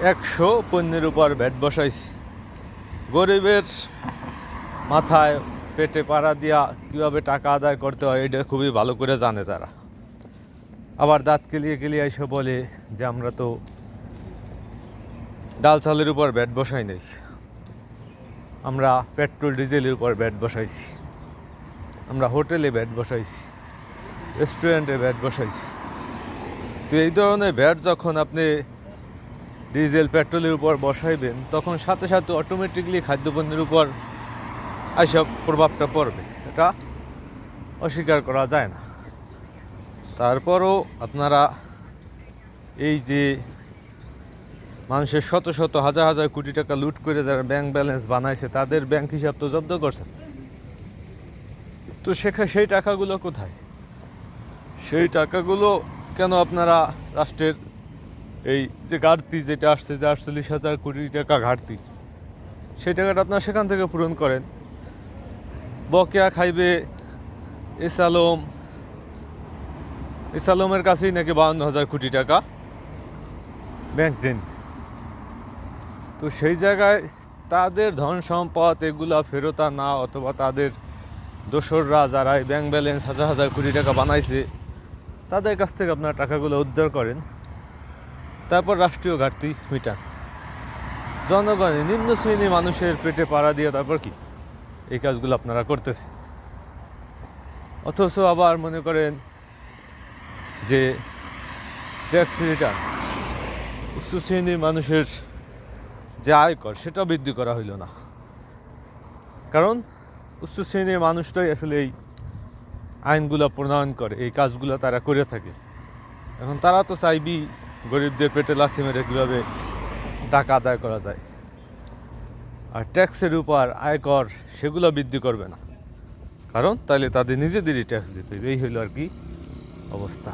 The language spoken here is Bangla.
একশো পণ্যের উপর ভ্যাট বসাইছি। গরিবের মাথায় পেটে পাড়া দিয়া কীভাবে টাকা আদায় করতে হয়, এটা খুবই ভালো করে জানে তারা। আবার দাঁত কেলিয়ে কেলিয়ে এসে বলে যে, আমরা তো ডাল চালের উপর ব্যাট বসাই নাই। আমরা পেট্রোল, ডিজেলের উপর ব্যাট বসাইছি। আমরা হোটেলে ব্যাট বসাইছি, রেস্টুরেন্টে ব্যাট বসাইছি। তো এই ধরনের ব্যাট যখন আপনি ডিজেল, পেট্রোলের উপর বসাইবেন, তখন সাথে সাথে অটোমেটিকলি খাদ্যপণ্যের উপর এইসব প্রভাবটা পড়বে। এটা অস্বীকার করা যায় না। তারপরও আপনারা এই যে মানুষের শত শত, হাজার হাজার কোটি টাকা লুট করে যারা ব্যাংক ব্যালেন্স বানাইছে, তাদের ব্যাংক হিসাব তো জব্দ করছেন। তো সেখানে সেই টাকাগুলো কোথায়? সেই টাকাগুলো কেন আপনারা রাষ্ট্রের এই যে ঘাটতি যেটা আসছে যে আটচল্লিশ হাজার কোটি টাকা ঘাটতি, সেই টাকাটা আপনার সেখান থেকে পূরণ করেন। বকেয়া খাইবে এস এসালম এসালমের কাছেই নাকি বাউন্ন হাজার কোটি টাকা ব্যাংক ঋণ। তো সেই জায়গায় তাদের ধন সম্পদ এগুলা ফেরত না অথবা তাদের দোসররা যারা ব্যাংক ব্যালেন্স হাজার হাজার কোটি টাকা বানাইছে, তাদের কাছ থেকে আপনার টাকাগুলো উদ্ধার করেন। তারপর রাষ্ট্রীয় ঘাটতি মিটান। জনগণের নিম্ন শ্রেণির মানুষের পেটে পাড়া দিয়ে তারপর কি? এই কাজগুলো আপনারা করতেছে অথচ আবার মনে করেন যে ট্যাক্স রিটার্ন, উচ্চ শ্রেণির মানুষের যে আয়কর সেটা বৃদ্ধি করা হইল না। কারণ উচ্চ শ্রেণির মানুষটাই আসলে এই আইনগুলো প্রণয়ন করে, এই কাজগুলো তারা করে থাকে। এখন তারা তো চাইবি গরিবদের পেটে লাথি মেরে কীভাবে টাকা আদায় করা যায়? আর ট্যাক্সের উপর আয়কর সেগুলো বৃদ্ধি করবে না। কারণ তাহলে তাদের নিজেদেরই ট্যাক্স দিতে হবে এই হইল আর কি অবস্থা।